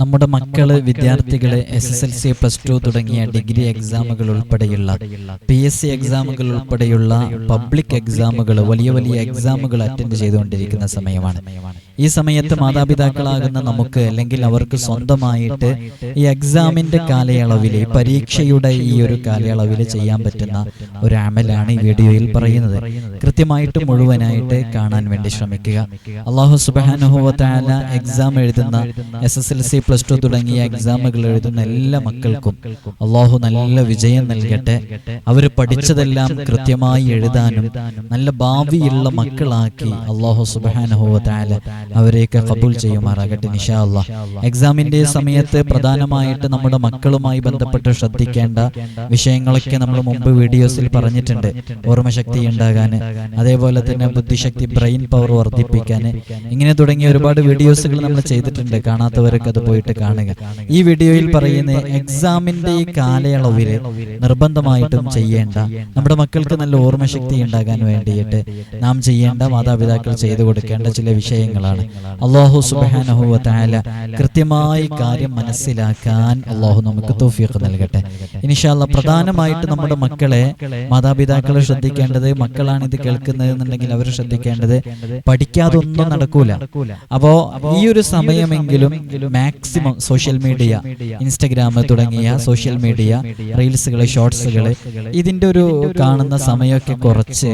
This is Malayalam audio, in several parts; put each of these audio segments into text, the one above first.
നമ്മുടെ മക്കൾ വിദ്യാർത്ഥികളെ S S L C plus two തുടങ്ങിയ ഡിഗ്രി എക്സാമുകൾ ഉൾപ്പെടെയുള്ള പി എസ് സി എക്സാമുകൾ ഉൾപ്പെടെയുള്ള പബ്ലിക് എക്സാമുകൾ വലിയ വലിയ എക്സാമുകൾ അറ്റൻഡ് ചെയ്തുകൊണ്ടിരിക്കുന്ന സമയമാണ്. ഈ സമയത്ത് മാതാപിതാക്കളാകുന്ന നമുക്ക് അല്ലെങ്കിൽ അവർക്ക് സ്വന്തമായിട്ട് ഈ എക്സാമിന്റെ കാലയളവിൽ പരീക്ഷയുടെ ഈ ഒരു കാലയളവിൽ ചെയ്യാൻ പറ്റുന്ന ഒരു അമലാണ് ഈ വീഡിയോയിൽ പറയുന്നത്. കൃത്യമായിട്ട് മുഴുവനായിട്ട് കാണാൻ വേണ്ടി ശ്രമിക്കുക. അള്ളാഹു സുബാനുഭവത്താല എക്സാം എഴുതുന്ന S S L C plus two തുടങ്ങിയ എക്സാമുകൾ എഴുതുന്ന എല്ലാ മക്കൾക്കും അള്ളാഹു നല്ല വിജയം നൽകട്ടെ. അവർ പഠിച്ചതെല്ലാം കൃത്യമായി എഴുതാനും നല്ല ഭാവിയുള്ള മക്കളാക്കി അള്ളാഹു സുബാനുഭവത്താല അവരെയൊക്കെ കബൂൽ ചെയ്യുമാറാകട്ടെ നിഷാ എക്സാമിന്റെ സമയത്ത് പ്രധാനമായിട്ട് നമ്മുടെ മക്കളുമായി ബന്ധപ്പെട്ട് ശ്രദ്ധിക്കേണ്ട വിഷയങ്ങളൊക്കെ നമ്മൾ മുമ്പ് വീഡിയോസിൽ പറഞ്ഞിട്ടുണ്ട്. ഓർമ്മശക്തി ഉണ്ടാകാൻ അതേപോലെ തന്നെ ബുദ്ധിശക്തി ബ്രെയിൻ പവർ വർദ്ധിപ്പിക്കാൻ ഇങ്ങനെ തുടങ്ങിയ ഒരുപാട് വീഡിയോസുകൾ നമ്മൾ ചെയ്തിട്ടുണ്ട്. കാണാത്തവരൊക്കെ അത് പോയിട്ട് കാണുക. ഈ വീഡിയോയിൽ പറയുന്ന എക്സാമിന്റെ ഈ കാലയളവിൽ നിർബന്ധമായിട്ടും ചെയ്യേണ്ട. നമ്മുടെ മക്കൾക്ക് നല്ല ഓർമ്മശക്തി ഉണ്ടാകാൻ വേണ്ടിയിട്ട് നാം ചെയ്യേണ്ട മാതാപിതാക്കൾ ചെയ്തു കൊടുക്കേണ്ട ചില വിഷയങ്ങളാണ് അള്ളാഹു സുബാനഹുവ താല കൃത്യമായി കാര്യം മനസ്സിലാക്കാൻ അള്ളാഹു നമുക്ക് തോഫിയൊക്കെ നൽകട്ടെ. ഇനിഷാല്ല പ്രധാനമായിട്ട് നമ്മുടെ മക്കളെ മാതാപിതാക്കളെ ശ്രദ്ധിക്കേണ്ടത് മക്കളാണ് ഇത് കേൾക്കുന്നത് എന്നുണ്ടെങ്കിൽ അവർ ശ്രദ്ധിക്കേണ്ടത് പഠിക്കാതെ ഒന്നും നടക്കൂല. അപ്പോ ഈ ഒരു സമയമെങ്കിലും മാക്സിമം സോഷ്യൽ മീഡിയ ഇൻസ്റ്റഗ്രാം തുടങ്ങിയ സോഷ്യൽ മീഡിയ റീൽസുകൾ ഷോർട്സുകൾ ഇതിന്റെ ഒരു കാണുന്ന സമയമൊക്കെ കുറച്ച്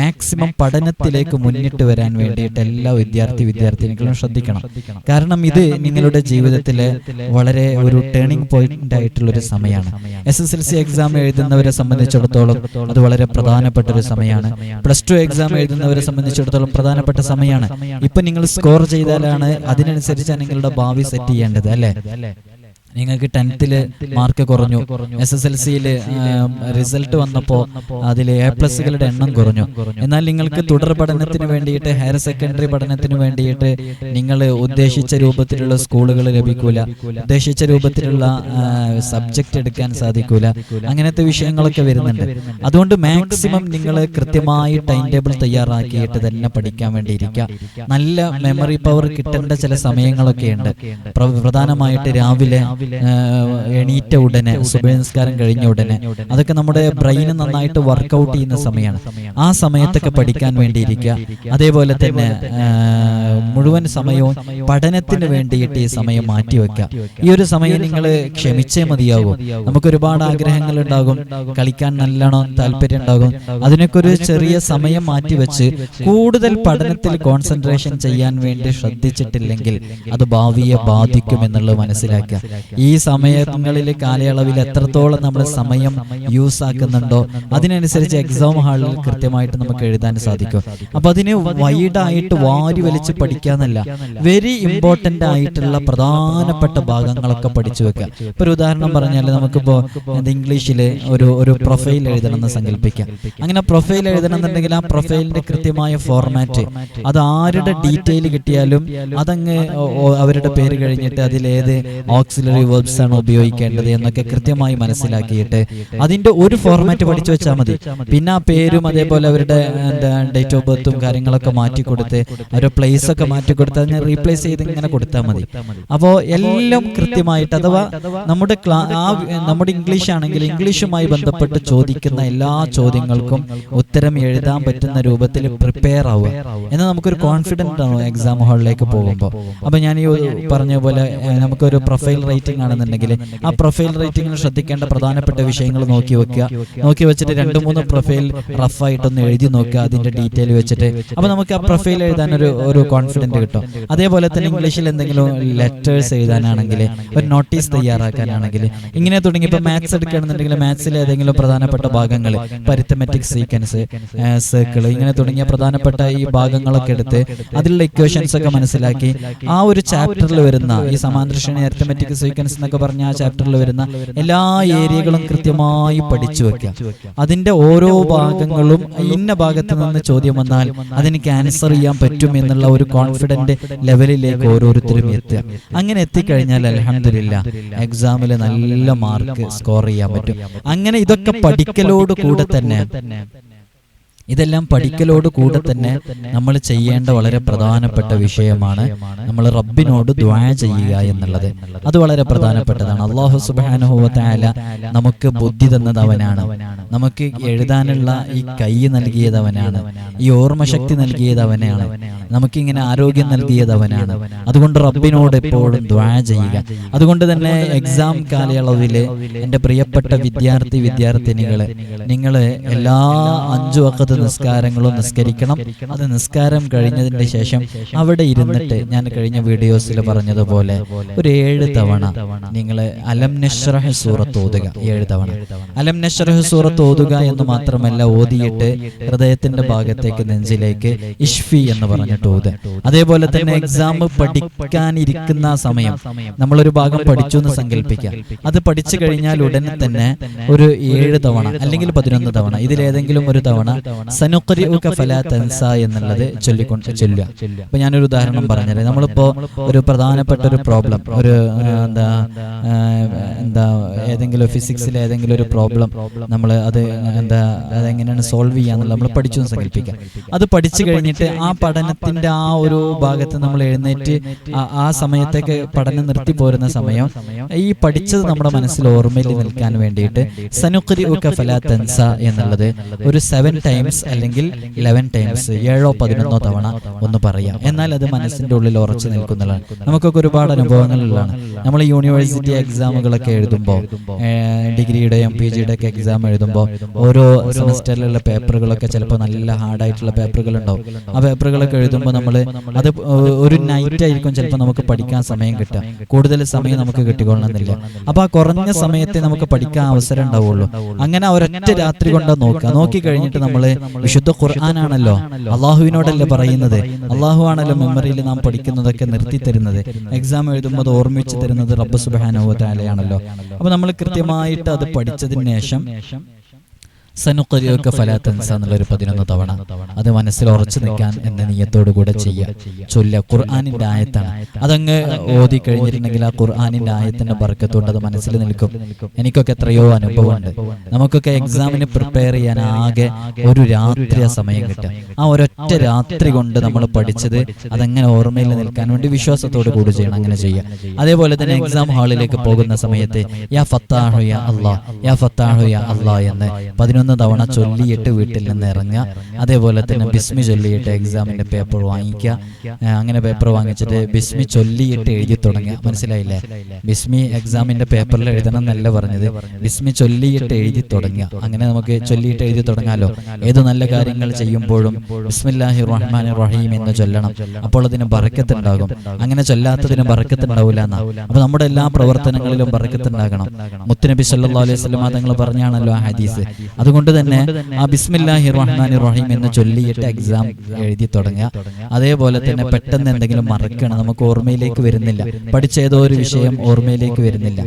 മാക്സിമം പഠനത്തിലേക്ക് മുന്നിട്ട് വരാൻ വേണ്ടിയിട്ട് എല്ലാ വിദ്യാർത്ഥി വിദ്യാർത്ഥിനികളും ശ്രദ്ധിക്കണം. കാരണം ഇത് നിങ്ങളുടെ ജീവിതത്തിലെ വളരെ ഒരു ടേണിംഗ് പോയിന്റ് ആയിട്ടുള്ള ഒരു സമയമാണ്. S S L C exam എഴുതുന്നവരെ സംബന്ധിച്ചിടത്തോളം അത് വളരെ പ്രധാനപ്പെട്ട ഒരു സമയമാണ്. പ്ലസ് ടു എക്സാം എഴുതുന്നവരെ സംബന്ധിച്ചിടത്തോളം പ്രധാനപ്പെട്ട സമയമാണ്. ഇപ്പൊ നിങ്ങൾ സ്കോർ ചെയ്താലാണ് അതിനനുസരിച്ച് നിങ്ങളുടെ ഭാവി സെറ്റ് ചെയ്യേണ്ടത് അല്ലേ? നിങ്ങൾക്ക് ടെൻത്തിൽ മാർക്ക് കുറഞ്ഞു. എസ് എസ് എൽ സിയിൽ റിസൾട്ട് വന്നപ്പോൾ അതിൽ എ പ്ലസുകളുടെ എണ്ണം കുറഞ്ഞു. എന്നാൽ നിങ്ങൾക്ക് തുടർ പഠനത്തിന് വേണ്ടിയിട്ട് ഹയർ സെക്കൻഡറി പഠനത്തിന് വേണ്ടിയിട്ട് നിങ്ങൾ ഉദ്ദേശിച്ച രൂപത്തിലുള്ള സ്കൂളുകൾ ലഭിക്കൂല. ഉദ്ദേശിച്ച രൂപത്തിലുള്ള സബ്ജക്റ്റ് എടുക്കാൻ സാധിക്കൂല. അങ്ങനത്തെ വിഷയങ്ങളൊക്കെ വരുന്നുണ്ട്. അതുകൊണ്ട് മാക്സിമം നിങ്ങൾ കൃത്യമായി ടൈം ടേബിൾ തയ്യാറാക്കിയിട്ട് തന്നെ പഠിക്കാൻ വേണ്ടിയിരിക്കുക. നല്ല മെമ്മറി പവർ കിട്ടേണ്ട ചില സമയങ്ങളൊക്കെ ഉണ്ട് പ്രധാനമായിട്ട് രാവിലെ എണീറ്റ ഉടനെ സുബനസ്കാരം കഴിഞ്ഞ ഉടനെ. അതൊക്കെ നമ്മുടെ ബ്രെയിൻ നന്നായിട്ട് വർക്കൗട്ട് ചെയ്യുന്ന സമയമാണ്. ആ സമയത്തൊക്കെ പഠിക്കാൻ വേണ്ടിയിരിക്കുക. അതേപോലെ തന്നെ മുഴുവൻ സമയവും പഠനത്തിന് വേണ്ടിയിട്ട് ഈ സമയം മാറ്റിവെക്കുക. ഈ ഒരു സമയം നിങ്ങൾ ക്ഷമിച്ചേ മതിയാകും നമുക്ക് ഒരുപാട് ആഗ്രഹങ്ങൾ ഉണ്ടാകും കളിക്കാൻ നല്ലോണം താല്പര്യം ഉണ്ടാകും അതിനൊക്കെ ഒരു ചെറിയ സമയം മാറ്റിവെച്ച് കൂടുതൽ പഠനത്തിൽ കോൺസെൻട്രേഷൻ ചെയ്യാൻ വേണ്ടി ശ്രദ്ധിച്ചിട്ടില്ലെങ്കിൽ അത് ഭാവിയെ ബാധിക്കും എന്നുള്ളത് മനസ്സിലാക്കുക. ഈ സമയങ്ങളിൽ കാലയളവിൽ എത്രത്തോളം നമ്മൾ സമയം യൂസ് ആക്കുന്നുണ്ടോ അതിനനുസരിച്ച് എക്സാം ഹാളിൽ കൃത്യമായിട്ട് നമുക്ക് എഴുതാൻ സാധിക്കും. അപ്പൊ അതിനെ വൈഡായിട്ട് വാരി വലിച്ച് പഠിക്കാന്നല്ല വെരി ഇമ്പോർട്ടന്റ് ആയിട്ടുള്ള പ്രധാനപ്പെട്ട ഭാഗങ്ങളൊക്കെ പഠിച്ചു വെക്കുക. ഇപ്പൊ ഒരു ഉദാഹരണം പറഞ്ഞാൽ നമുക്കിപ്പോ ഇംഗ്ലീഷിൽ ഒരു ഒരു പ്രൊഫൈൽ എഴുതണം എന്ന് സങ്കല്പിക്കാം. അങ്ങനെ പ്രൊഫൈൽ എഴുതണം എന്നുണ്ടെങ്കിൽ ആ പ്രൊഫൈലിന്റെ കൃത്യമായ ഫോർമാറ്റ് അത് ആരുടെ ഡീറ്റെയിൽ കിട്ടിയാലും അതങ്ങ് അവരുടെ പേര് കഴിഞ്ഞിട്ട് അതിലേത് ഓക്സിലറി വേർബ്സ് ആണ് ഉപയോഗിക്കേണ്ടത് എന്നൊക്കെ കൃത്യമായി മനസ്സിലാക്കിയിട്ട് അതിന്റെ ഒരു ഫോർമാറ്റ് പഠിച്ചു വെച്ചാൽ മതി. പിന്നെ ആ പേരും അതേപോലെ അവരുടെ എന്താ ഡേറ്റ് ഓഫ് ബർത്തും കാര്യങ്ങളൊക്കെ മാറ്റി കൊടുത്ത് അവരുടെ പ്ലേസ് ഒക്കെ മാറ്റി കൊടുത്ത് അതിനെ റീപ്ലേസ് ചെയ്ത് ഇങ്ങനെ കൊടുത്താൽ മതി. അപ്പോൾ എല്ലാം കൃത്യമായിട്ട് അഥവാ നമ്മുടെ ആ നമ്മുടെ ഇംഗ്ലീഷ് ആണെങ്കിൽ ഇംഗ്ലീഷുമായി ബന്ധപ്പെട്ട് ചോദിക്കുന്ന എല്ലാ ചോദ്യങ്ങൾക്കും ഉത്തരം എഴുതാൻ പറ്റുന്ന രൂപത്തിൽ പ്രിപ്പയർ ആവുക. എന്നാൽ നമുക്കൊരു കോൺഫിഡന്റ് ആണോ എക്സാം ഹാളിലേക്ക് പോകുമ്പോൾ അപ്പൊ ഞാൻ ഈ പറഞ്ഞ പോലെ നമുക്കൊരു പ്രൊഫൈൽ റൈറ്റിംഗ് ആണെന്നുണ്ടെങ്കിൽ ആ പ്രൊഫൈൽ റേറ്റിംഗിൽ ശ്രദ്ധിക്കേണ്ട പ്രധാനപ്പെട്ട വിഷയങ്ങൾ നോക്കി വെക്കുക. നോക്കി വെച്ചിട്ട് രണ്ട് മൂന്ന് പ്രൊഫൈൽ റഫായിട്ടൊന്ന് എഴുതി നോക്കുക. അതിന്റെ ഡീറ്റെയിൽ വെച്ചിട്ട്. അപ്പോൾ നമുക്ക് ആ പ്രൊഫൈൽ എഴുതാൻ ഒരു ഒരു കോൺഫിഡന്റ് കിട്ടും. അതേപോലെ തന്നെ ഇംഗ്ലീഷിൽ എന്തെങ്കിലും ലെറ്റേഴ്സ് എഴുതാനാണെങ്കിൽ ഒരു നോട്ടീസ് തയ്യാറാക്കാനാണെങ്കിൽ ഇങ്ങനെ തുടങ്ങി ഇപ്പൊ മാത്സ് എടുക്കുകയാണെന്നുണ്ടെങ്കിൽ മാത്സിൽ ഏതെങ്കിലും പ്രധാനപ്പെട്ട ഭാഗങ്ങൾ പരിത്തമെറ്റിക് സീക്വൻസ് സർക്കിൾ ഇങ്ങനെ തുടങ്ങിയ പ്രധാനപ്പെട്ട ഈ ഭാഗങ്ങളൊക്കെ എടുത്ത് അതിലുള്ള ഇക്വേഷൻസ് ഒക്കെ മനസ്സിലാക്കി ആ ഒരു ചാപ്റ്ററിൽ വരുന്ന ഈ സമാന്തര ശ്രേണി അരിത്തമെറ്റിക് സീക്വൻസ് എന്നൊക്കെ പറഞ്ഞ ആ ചാപ്റ്ററിൽ വരുന്ന എല്ലാ ഏരിയകളും കൃത്യമായി പഠിച്ചു വെക്കുക അതിന്റെ ഓരോ ഭാഗങ്ങളും ഇന്ന ഭാഗത്ത് നിന്ന് ചോദ്യം വന്നാൽ അതിന് ക്യാൻസർ ചെയ്യാൻ പറ്റും എന്നുള്ള ഒരു കോൺഫിഡന്റ് ലെവലിലേക്ക് ഓരോരുത്തരും എത്തുക. അങ്ങനെ എത്തിക്കഴിഞ്ഞാൽ അലഹമില്ല എക്സാമിൽ നല്ല മാർക്ക് സ്കോർ ചെയ്യാൻ പറ്റും. അങ്ങനെ ഇതൊക്കെ പഠിക്കലോട് കൂടെ തന്നെ. ഇതെല്ലാം പഠിക്കലോട് കൂടെ തന്നെ നമ്മൾ ചെയ്യേണ്ട വളരെ പ്രധാനപ്പെട്ട വിഷയമാണ് നമ്മൾ റബ്ബിനോട് ദ്വാ ചെയ്യുക എന്നുള്ളത്. അത് വളരെ പ്രധാനപ്പെട്ടതാണ്. അള്ളാഹു സുബാനുഭവത്തായ നമുക്ക് ബുദ്ധി തന്നതവനാണ് നമുക്ക് എഴുതാനുള്ള ഈ കൈ നൽകിയതവനാണ്. ഈ ഓർമ്മശക്തി നൽകിയത് അവനാണ് നമുക്കിങ്ങനെ ആരോഗ്യം നൽകിയതവനാണ്. അതുകൊണ്ട് റബ്ബിനോട് എപ്പോഴും ദ്വാ ചെയ്യുക. അതുകൊണ്ട് തന്നെ എക്സാം കാലയളവിൽ എന്റെ പ്രിയപ്പെട്ട വിദ്യാർത്ഥി വിദ്യാർത്ഥിനികളെ നിങ്ങൾ എല്ലാ അഞ്ചു വക്കത്ത് നിസ്കാരങ്ങളും നിസ്കരിക്കണം. അത് നിസ്കാരം കഴിഞ്ഞതിന്റെ ശേഷം അവിടെ ഇരുന്നിട്ട് ഞാൻ കഴിഞ്ഞ വീഡിയോസിൽ പറഞ്ഞതുപോലെ ഒരു ഏഴ് തവണ നിങ്ങൾ അലം സൂറത്ത് ഓതുക. ഏഴ് തവണ. അലം സൂറത്ത് ഓതുക എന്ന് മാത്രമല്ല ഓതിയിട്ട് ഹൃദയത്തിന്റെ ഭാഗത്തേക്ക് നെഞ്ചിലേക്ക് ഇഷ്ഫി എന്ന് പറഞ്ഞിട്ട് ഓതുക. അതേപോലെ തന്നെ എക്സാം പഠിക്കാനിരിക്കുന്ന സമയം നമ്മളൊരു ഭാഗം പഠിച്ചു എന്ന് സങ്കല്പിക്കുക. അത് പഠിച്ചു കഴിഞ്ഞാൽ ഉടനെ തന്നെ ഒരു ഏഴ് തവണ അല്ലെങ്കിൽ പതിനൊന്ന് തവണ. ഇതിലേതെങ്കിലും ഒരു തവണ എന്നുള്ളത് ചൊല്ലിക്കൊണ്ട് ചൊല്ലുക. ഇപ്പൊ ഞാനൊരു ഉദാഹരണം പറഞ്ഞത് നമ്മളിപ്പോ ഒരു പ്രധാനപ്പെട്ട ഒരു പ്രോബ്ലം ഒരു എന്താ എന്താ ഏതെങ്കിലും ഫിസിക്സിലെ ഏതെങ്കിലും ഒരു പ്രോബ്ലം നമ്മൾ അത് എന്താ അതെങ്ങനെയാണ് സോൾവ് ചെയ്യാന്നുള്ളത് നമ്മൾ പഠിച്ചു സങ്കല്പിക്കാം. അത് പഠിച്ചു കഴിഞ്ഞിട്ട് ആ പഠനത്തിന്റെ ആ ഒരു ഭാഗത്ത് നമ്മൾ എഴുന്നേറ്റ് ആ- ആ സമയത്തേക്ക് പഠനം നിർത്തി പോരുന്ന സമയം ഈ പഠിച്ചത് നമ്മുടെ മനസ്സിൽ ഓർമ്മയിൽ നിൽക്കാൻ വേണ്ടിയിട്ട് സനുക്കരി ഒക്കെ ഫലാ തൻസ എന്നുള്ളത് ഒരു സെവൻ ടൈംസ് അല്ലെങ്കിൽ ലെവൻ ടൈംസ് ഏഴോ പതിനൊന്നോ തവണ ഒന്ന് പറയാം. എന്നാൽ അത് മനസ്സിന്റെ ഉള്ളിൽ ഉറച്ചു നിൽക്കുന്നതാണ്. നമുക്കൊക്കെ ഒരുപാട് അനുഭവങ്ങളുള്ളതാണ്. നമ്മൾ യൂണിവേഴ്സിറ്റി എക്സാമുകളൊക്കെ എഴുതുമ്പോൾ ഡിഗ്രിയുടെ എം പി ജിയുടെ ഒക്കെ എക്സാം എഴുതുമ്പോൾ ഓരോ സെമസ്റ്ററിലുള്ള പേപ്പറുകളൊക്കെ ചിലപ്പോൾ നല്ല ഹാർഡായിട്ടുള്ള പേപ്പറുകൾ ഉണ്ടാവും ആ പേപ്പറുകളൊക്കെ എഴുതുമ്പോൾ നമ്മൾ അത് ഒരു നൈറ്റ് ആയിരിക്കും ചിലപ്പോൾ നമുക്ക് പഠിക്കാൻ സമയം കിട്ടുക. കൂടുതൽ സമയം നമുക്ക് കിട്ടിക്കൊള്ളണമെന്നില്ല. അപ്പോൾ ആ കുറഞ്ഞ സമയത്തെ നമുക്ക് പഠിക്കാൻ അവസരം ഉണ്ടാവുള്ളൂ. അങ്ങനെ ഒരൊറ്റ രാത്രി കൊണ്ട് നോക്കുക നോക്കി കഴിഞ്ഞിട്ട് നമ്മൾ വിശുദ്ധ ഖുർആാനാണല്ലോ. അള്ളാഹുവിനോടല്ലേ പറയുന്നത്? അള്ളാഹു ആണല്ലോ മെമ്മറിയിൽ നാം പഠിക്കുന്നതൊക്കെ നിർത്തി തരുന്നത് എക്സാം എഴുതുമ്പോൾ ഓർമ്മിച്ച് തരുന്നത് റബ്ബ് സുബാനുവതാലയാണല്ലോ അപ്പൊ നമ്മൾ കൃത്യമായിട്ട് അത് പഠിച്ചതിന് ശേഷം സനുഖരിയൊക്കെ ഫലാത്തൻസ എന്നുള്ളൊരു പതിനൊന്ന് തവണ. അത് മനസ്സിൽ ഉറച്ചു നിൽക്കാൻ എന്ന നീയത്തോടു കൂടെ ചെയ്യുക ചൊല്ല ഖുർആാനിന്റെ ആയത്താണ്. അതങ്ങ് ഓതി കഴിഞ്ഞിരുന്നെങ്കിൽ ആ ഖുർആാനിന്റെ ആയത്തിന്റെ പറക്കത്തുകൊണ്ട് അത് മനസ്സിൽ നിൽക്കും. എനിക്കൊക്കെ എത്രയോ അനുഭവമുണ്ട്. നമുക്കൊക്കെ എക്സാമിന് പ്രിപ്പയർ ചെയ്യാൻ ആകെ ഒരു രാത്രി ആ സമയം കിട്ടും. ആ ഒരൊറ്റ രാത്രി കൊണ്ട് നമ്മൾ പഠിച്ചത് അതങ്ങനെ ഓർമ്മയിൽ നിൽക്കാൻ വേണ്ടി വിശ്വാസത്തോട് കൂടി ചെയ്യണം. അങ്ങനെ ചെയ്യുക അതേപോലെ തന്നെ എക്സാം ഹാളിലേക്ക് പോകുന്ന സമയത്ത് യാ ഫത്താഹു യാ അള്ളാ യാ ഫത്താഹു യാ അള്ളാ എന്ന് പതിനൊന്ന് തവണ ചൊല്ലിയിട്ട് വീട്ടിൽ നിന്ന് ഇറങ്ങുക. അതേപോലെ തന്നെ ബിസ്മി ചൊല്ലിയിട്ട് എക്സാമിന്റെ പേപ്പർ വാങ്ങിക്കുക. അങ്ങനെ പേപ്പർ വാങ്ങിച്ചിട്ട് ബിസ്മി ചൊല്ലിയിട്ട് എഴുതി തുടങ്ങുക. മനസ്സിലായില്ലേ? ബിസ്മി എക്സാമിന്റെ പേപ്പറിൽ എഴുതണം എന്നല്ല പറഞ്ഞത്. ബിസ്മി ചൊല്ലിയിട്ട് എഴുതി തുടങ്ങുക. അങ്ങനെ നമുക്ക് ചൊല്ലിയിട്ട് എഴുതി തുടങ്ങാലോ? ഏത് നല്ല കാര്യങ്ങൾ ചെയ്യുമ്പോഴും ബിസ്മില്ലാഹി റഹ്മാൻ റഹീം എന്ന് ചൊല്ലണം. അപ്പോൾ അതിന് ബറക്കത്തുണ്ടാകും. അങ്ങനെ ചൊല്ലാത്തതിന് ബറക്കത്തുണ്ടാവില്ല എന്നാ അപ്പൊ നമ്മുടെ എല്ലാ പ്രവർത്തനങ്ങളിലും ബറക്കത്തുണ്ടാകണം. മുത്തുനബി സല്ലല്ലാഹു അലൈഹി വസല്ലം തങ്ങൾ പറഞ്ഞാണല്ലോ ആ ഹദീസ് അതുകൊണ്ട് അതുകൊണ്ട് തന്നെ ആ ബിസ്മില്ലാഹി റഹീം എന്ന് ചൊല്ലിയിട്ട് എക്സാം എഴുതി തുടങ്ങുക. അതേപോലെ തന്നെ പെട്ടെന്ന് എന്തെങ്കിലും മറക്കണം നമുക്ക് ഓർമ്മയിലേക്ക് വരുന്നില്ല. പഠിച്ചേതോ ഒരു വിഷയം ഓർമ്മയിലേക്ക് വരുന്നില്ല.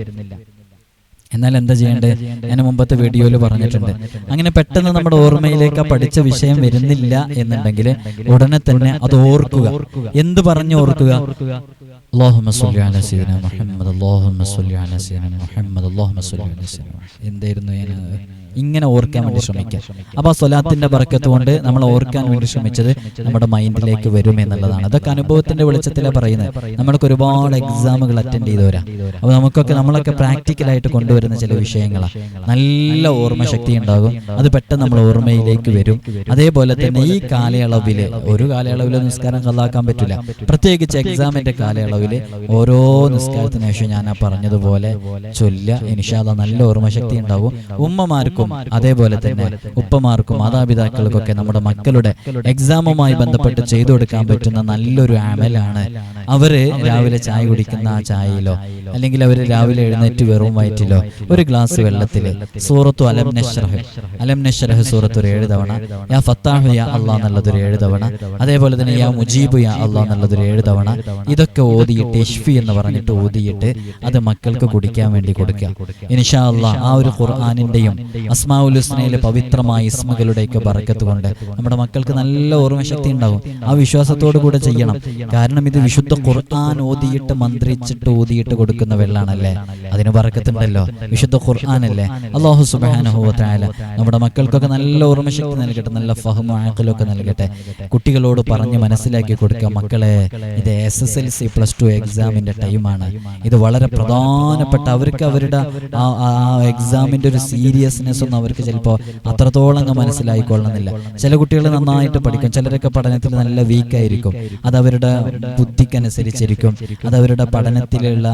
എന്നാൽ എന്താ ചെയ്യേണ്ടത്? ഞാൻ മുമ്പത്തെ വീഡിയോയിൽ പറഞ്ഞിട്ടുണ്ട്. അങ്ങനെ പെട്ടെന്ന് നമ്മുടെ ഓർമ്മയിലേക്ക് പഠിച്ച വിഷയം വരുന്നില്ല എന്നുണ്ടെങ്കിൽ ഉടനെ തന്നെ അത് ഓർക്കുക. എന്ത് പറഞ്ഞു ഓർക്കുക? എന്തായിരുന്നു ഞാൻ ഇങ്ങനെ ഓർക്കാൻ വേണ്ടി ശ്രമിക്കുക അപ്പോൾ ആ സ്വലാത്തിന്റെ ബർക്കത്ത് കൊണ്ട് നമ്മൾ ഓർക്കാൻ വേണ്ടി ശ്രമിച്ചത് നമ്മുടെ മൈൻഡിലേക്ക് വരും എന്നുള്ളതാണ് അതൊക്കെ അനുഭവത്തിന്റെ വെളിച്ചത്തിലാണ് പറയുന്നത്. നമ്മൾക്ക് ഒരുപാട് എക്സാമുകൾ അറ്റൻഡ് ചെയ്തവരാ അപ്പോൾ നമുക്കൊക്കെ നമ്മളൊക്കെ പ്രാക്ടിക്കലായിട്ട് കൊണ്ടുവരുന്ന ചില വിഷയങ്ങളാണ് നല്ല ഓർമ്മശക്തി ഉണ്ടാകും. അത് പെട്ടെന്ന് നമ്മൾ ഓർമ്മയിലേക്ക് വരും. അതേപോലെ തന്നെ ഈ കാലയളവിൽ ഒരു കാലയളവിൽ നിസ്കാരം കല്ലാക്കാൻ പറ്റില്ല. പ്രത്യേകിച്ച് എക്സാമിന്റെ കാലയളവിൽ ഓരോ നിസ്കാരത്തിന് ശേഷം ഞാൻ ആ പറഞ്ഞതുപോലെ ചൊല്ല ഇനിഷാദ നല്ല ഓർമ്മശക്തി ഉണ്ടാകും ഉമ്മമാർക്കും അതേപോലെ തന്നെ ഉപ്പമാർക്കും മാതാപിതാക്കൾക്കൊക്കെ നമ്മുടെ മക്കളുടെ എക്സാമുമായി ബന്ധപ്പെട്ട് ചെയ്തു കൊടുക്കാൻ പറ്റുന്ന നല്ലൊരു അമലാണ് അവർ രാവിലെ ചായ കുടിക്കുന്ന ആ ചായയിലോ അല്ലെങ്കിൽ അവർ രാവിലെ എഴുന്നേറ്റ് വെറും വയറ്റിലോ ഒരു ഗ്ലാസ് വെള്ളത്തിൽ സൂറത്തു അലം നഷ്റഹ്. അലം നഷ്റഹ് സൂറത്ത് ഒരു ഏഴ് തവണ യാ ഫത്താഹു യാ അള്ളാ എന്നുള്ളതൊരു ഏഴ് തവണ അതേപോലെ തന്നെ യാ മുജീബു യാ അള്ളാ എന്നുള്ളതൊരു ഏഴ് തവണ ഇതൊക്കെ ഓതിയിട്ട് ഇഷ്ഫി എന്ന് പറഞ്ഞിട്ട് ഓതിയിട്ട് അത് മക്കൾക്ക് കുടിക്കാൻ വേണ്ടി കൊടുക്കുക. ഇൻഷാ അള്ളാ ആ ഒരു ഖുർആാനിന്റെയും അസ്മാഉൽ ഹുസ്നയിലെ പവിത്രമായ ഇസ്മകളുടെയൊക്കെ ബറക്കത്ത് കൊണ്ട് നമ്മുടെ മക്കൾക്ക് നല്ല ഓർമ്മശക്തി ഉണ്ടാകും ആ വിശ്വാസത്തോടു കൂടെ ചെയ്യണം കാരണം ഇത് വിശുദ്ധ ഖുർആൻ ഓതിയിട്ട് മന്ത്രിച്ചിട്ട് ഓതിയിട്ട് കൊടുക്കുന്ന വെള്ളാണല്ലേ അത് അതിന് പറക്കത്തുണ്ടല്ലോ വിശുദ്ധ ഖുർആാനല്ലേ അള്ളാഹു സുബാനുഭവത്തായാല നമ്മുടെ മക്കൾക്കൊക്കെ നല്ല ഓർമ്മശക്തി നൽകട്ടെ നല്ല ഫഹമോ ആക്കലൊക്കെ നൽകട്ടെ കുട്ടികളോട് പറഞ്ഞ് മനസ്സിലാക്കി കൊടുക്കുക മക്കളെ ഇത് S S L C plus two എക്സാമിന്റെ ടൈമാണ് ഇത് വളരെ പ്രധാനപ്പെട്ട അവർക്ക് അവരുടെ ആ എക്സാമിന്റെ ഒരു സീരിയസ്നെസ് ഒന്നും അവർക്ക് ചിലപ്പോൾ അത്രത്തോളം അങ്ങ് മനസ്സിലായിക്കൊള്ളണമെന്നില്ല ചില കുട്ടികൾ നന്നായിട്ട് പഠിക്കും. ചിലരൊക്കെ പഠനത്തിൽ നല്ല വീക്കായിരിക്കും. അത് അവരുടെ ബുദ്ധിക്കനുസരിച്ചിരിക്കും. അത് അവരുടെ പഠനത്തിലുള്ള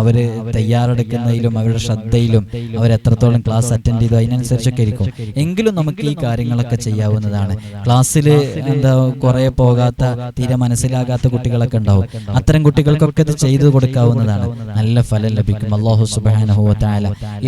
അവർ തയ്യാറെടുക്കുന്നതിലും അവരുടെ ശ്രദ്ധയിലും അവർ എത്രത്തോളം ക്ലാസ് അറ്റൻഡ് ചെയ്തു അതിനനുസരിച്ചൊക്കെ ഇരിക്കും. എങ്കിലും നമുക്ക് ഈ കാര്യങ്ങളൊക്കെ ചെയ്യാവുന്നതാണ്. ക്ലാസ്സിൽ എന്താ കുറേ പോകാത്ത തീരെ മനസ്സിലാകാത്ത കുട്ടികളൊക്കെ ഉണ്ടാവും. അത്തരം കുട്ടികൾക്കൊക്കെ ഇത് ചെയ്തു കൊടുക്കാവുന്നതാണ്. നല്ല ഫലം ലഭിക്കും. അള്ളാഹു സുബാന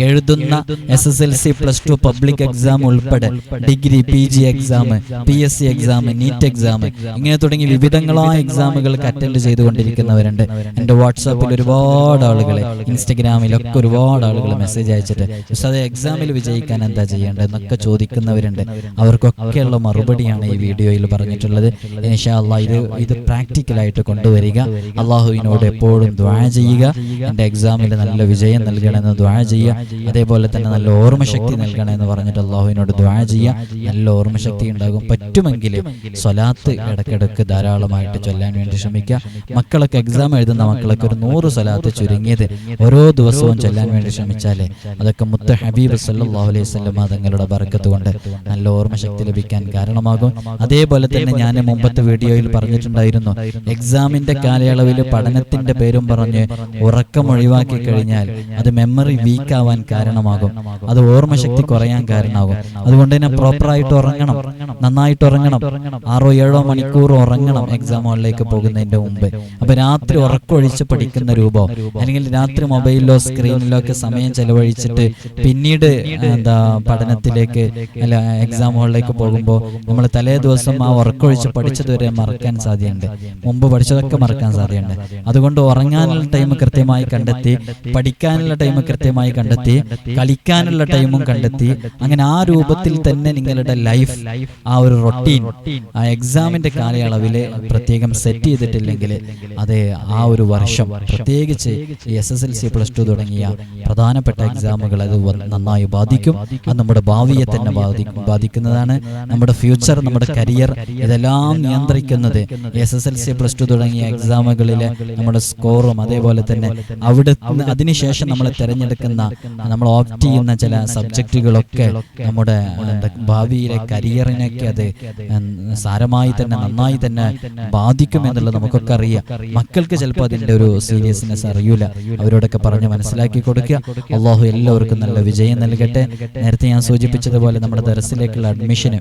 എഴുതുന്ന S S L C plus two public exam ഉൾപ്പെടെ degree P G exam P S C exam NEET exam ഇങ്ങനെ തുടങ്ങി വിവിധങ്ങളായ എക്സാമുകൾക്ക് അറ്റൻഡ് ചെയ്തുകൊണ്ടിരിക്കുന്നവരുണ്ട്. എന്റെ വാട്സാപ്പിൽ ഒരുപാട് ആളുകൾ ഇൻസ്റ്റഗ്രാമിലൊക്കെ ഒരുപാട് ആളുകൾ മെസ്സേജ് അയച്ചിട്ട് അത് എക്സാമിൽ വിജയിക്കാൻ എന്താ ചെയ്യേണ്ടത്? എന്നൊക്കെ ചോദിക്കുന്നവരുണ്ട്. അവർക്കൊക്കെയുള്ള മറുപടിയാണ് ഈ വീഡിയോയിൽ പറഞ്ഞിട്ടുള്ളത്. ഇൻഷാ ഇത് ഇത് പ്രാക്ടിക്കലായിട്ട് കൊണ്ടുവരിക. അള്ളാഹുവിനോട് എപ്പോഴും ദ്വാ ചെയ്യുക. എന്റെ എക്സാമിൽ നല്ല വിജയം നൽകണമെന്ന് ദ്വാ ചെയ്യുക. അതേപോലെ തന്നെ നല്ല ഓർമ്മശക്തി നൽകണമെന്ന് പറഞ്ഞിട്ട് അള്ളാഹുവിനോട് ദ്വാ ചെയ്യുക നല്ല ഓർമ്മശക്തി ഉണ്ടാകും. പറ്റുമെങ്കിൽ സ്വലാത്ത് ഇടയ്ക്കിടയ്ക്ക് ധാരാളമായിട്ട് ചൊല്ലാൻ വേണ്ടി ശ്രമിക്കുക മക്കളൊക്കെ എക്സാം എഴുതുന്ന മക്കളൊക്കെ ഒരു നൂറ് സ്വലാത്ത് ചുരുങ്ങിയത് ഓരോ ദിവസവും ചൊല്ലാൻ വേണ്ടി ശ്രമിച്ചാലേ അതൊക്കെ മുത്ത ഹബീബ് സല്ലാഹു അലൈഹി സ്വല്ലം തങ്ങളുടെ ബർക്കത്ത് കൊണ്ട് നല്ല ഓർമ്മശക്തി ലഭിക്കാൻ കാരണമാകും. അതേപോലെ തന്നെ ഞാൻ മുമ്പത്തെ വീഡിയോയിൽ പറഞ്ഞിട്ടുണ്ടായിരുന്നു. എക്സാമിന്റെ കാലയളവിൽ പഠനത്തിന്റെ പേരും പറഞ്ഞ് ഉറക്കം ഒഴിവാക്കി കഴിഞ്ഞാൽ അത് മെമ്മറി വീക്ക് ആവാൻ കാരണമാകും അത് ഓർമ്മശക്തി കുറയാൻ കാരണമാകും. അതുകൊണ്ട് തന്നെ പ്രോപ്പറായിട്ട് ഉറങ്ങണം. നന്നായിട്ട് ഉറങ്ങണം. ആറോ ഏഴോ മണിക്കൂർ ഉറങ്ങണം എക്സാം ഹാളിലേക്ക് പോകുന്നതിന്റെ മുമ്പ്. അപ്പൊ രാത്രി ഉറക്കൊഴിച്ച് പഠിക്കുന്ന രൂപോ. അല്ലെങ്കിൽ രാത്രി മൊബൈലിലോ സ്ക്രീനിലോ ഒക്കെ സമയം ചെലവഴിച്ചിട്ട് പിന്നീട് എന്താ പഠനത്തിലേക്ക് അല്ല എക്സാം ഹാളിലേക്ക് പോകുമ്പോൾ നമ്മൾ തലേ ദിവസം ആ ഉറക്കൊഴിച്ച് പഠിച്ചത് വരെ മറക്കാൻ സാധ്യതയുണ്ട്. മുമ്പ് പഠിച്ചതൊക്കെ മറക്കാൻ സാധ്യതയുണ്ട്. അതുകൊണ്ട് ഉറങ്ങാനുള്ള ടൈം കൃത്യമായി കണ്ടെത്തി പഠിക്കാനുള്ള ടൈം കൃത്യമായി കണ്ടെത്തി കളിക്കാനുള്ള ടൈമും കണ്ടെത്തി അങ്ങനെ ആ രൂപത്തിൽ തന്നെ നിങ്ങളുടെ ലൈഫ് ആ ഒരു റൊട്ടീൻ ആ എക്സാമിന്റെ കാലയളവിൽ പ്രത്യേകം സെറ്റ് ചെയ്തിട്ടില്ലെങ്കിൽ അത് ആ ഒരു വർഷം പ്രത്യേകിച്ച് S S L C plus two തുടങ്ങിയ പ്രധാനപ്പെട്ട എക്സാമുകൾ അത് നന്നായി ബാധിക്കും. അത് നമ്മുടെ ഭാവിയെ തന്നെ ബാധിക്കും. ബാധിക്കുന്നതാണ് നമ്മുടെ ഫ്യൂച്ചർ നമ്മുടെ കരിയർ ഇതെല്ലാം നിയന്ത്രിക്കുന്നത് S S L C plus two തുടങ്ങിയ എക്സാമുകളിലെ നമ്മുടെ സ്കോറും അതേപോലെ തന്നെ അവിടെ അതിനുശേഷം നമ്മൾ തിരഞ്ഞെടുക്കുന്ന നമ്മൾ ഓപ്റ്റ് ചെയ്യുന്ന ചില സബ്ജക്റ്റുകളൊക്കെ നമ്മുടെ ഭാവിയിലെ കരിയറിനൊക്കെ അത് സാരമായി തന്നെ നന്നായി തന്നെ ബാധിക്കും എന്നുള്ളത് നമുക്കൊക്കെ അറിയാം. മക്കൾക്ക് ചിലപ്പോൾ അതിന്റെ ഒരു സീരിയസ്നെസ് അറിയൂല. അവരോടൊക്കെ പറഞ്ഞ് മനസ്സിലാക്കി കൊടുക്കുക. അള്ളാഹു എല്ലാവർക്കും നല്ല വിജയം നൽകട്ടെ. നേരത്തെ ഞാൻ സൂചിപ്പിച്ചതുപോലെ നമ്മുടെ ദർസിലേക്കുള്ള അഡ്മിഷന്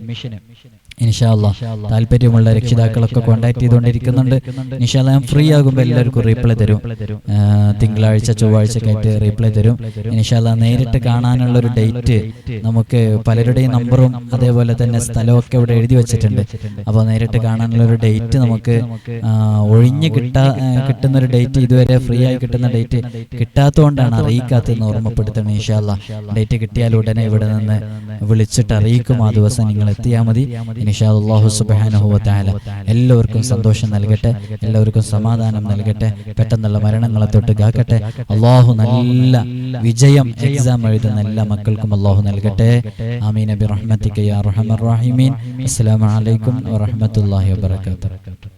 ഇൻഷാല്ല താല്പര്യമുള്ള രക്ഷിതാക്കളൊക്കെ കോൺടാക്ട് ചെയ്തുകൊണ്ടിരിക്കുന്നുണ്ട്. ഇൻഷാല്ല ഞാൻ ഫ്രീ ആകുമ്പോൾ എല്ലാവർക്കും റീപ്ലൈ തരും. തിങ്കളാഴ്ച ചൊവ്വാഴ്ച ആയിട്ട് റീപ്ലൈ തരും. ഇൻഷാല്ല നേരിട്ട് കാണാനുള്ള ഒരു ഡേറ്റ് നമുക്ക് പലരുടെയും നമ്പറും അതേപോലെ തന്നെ സ്ഥലമൊക്കെ ഇവിടെ എഴുതി വെച്ചിട്ടുണ്ട്. അപ്പോൾ നേരിട്ട് കാണാനുള്ള ഒരു ഡേറ്റ് നമുക്ക് ഒഴിഞ്ഞ് കിട്ടാ കിട്ടുന്ന ഒരു ഡേറ്റ് ഇതുവരെ ഫ്രീ ആയി കിട്ടുന്ന ഡേറ്റ് കിട്ടാത്തതുകൊണ്ടാണ് അറിയിക്കാത്തതെന്ന് ഓർമ്മപ്പെടുത്തണം ഇൻഷാല്ല ഡേറ്റ് കിട്ടിയാൽ ഉടനെ ഇവിടെ നിന്ന് വിളിച്ചിട്ട് അറിയിക്കും. ആ ദിവസം നിങ്ങൾ എത്തിയാൽ മതി. ഇൻഷാ വ തആല. എല്ലാവർക്കും സന്തോഷം നൽകട്ടെ. എല്ലാവർക്കും സമാധാനം നൽകട്ടെ. പെട്ടെന്നുള്ള മരണങ്ങളെ തൊട്ട് കാക്കട്ടെ അള്ളാഹു നല്ല വിജയം എക്സാം എഴുതുന്ന എല്ലാ മക്കൾക്കും അള്ളാഹു നൽകട്ടെ. ആമീൻ. നബി റഹ്മത്തിക യാ റഹ്മർ റഹീമീൻ. അസ്സലാമു അലൈക്കും വറഹ്മത്തുള്ളാഹി വബറകാതുഹു.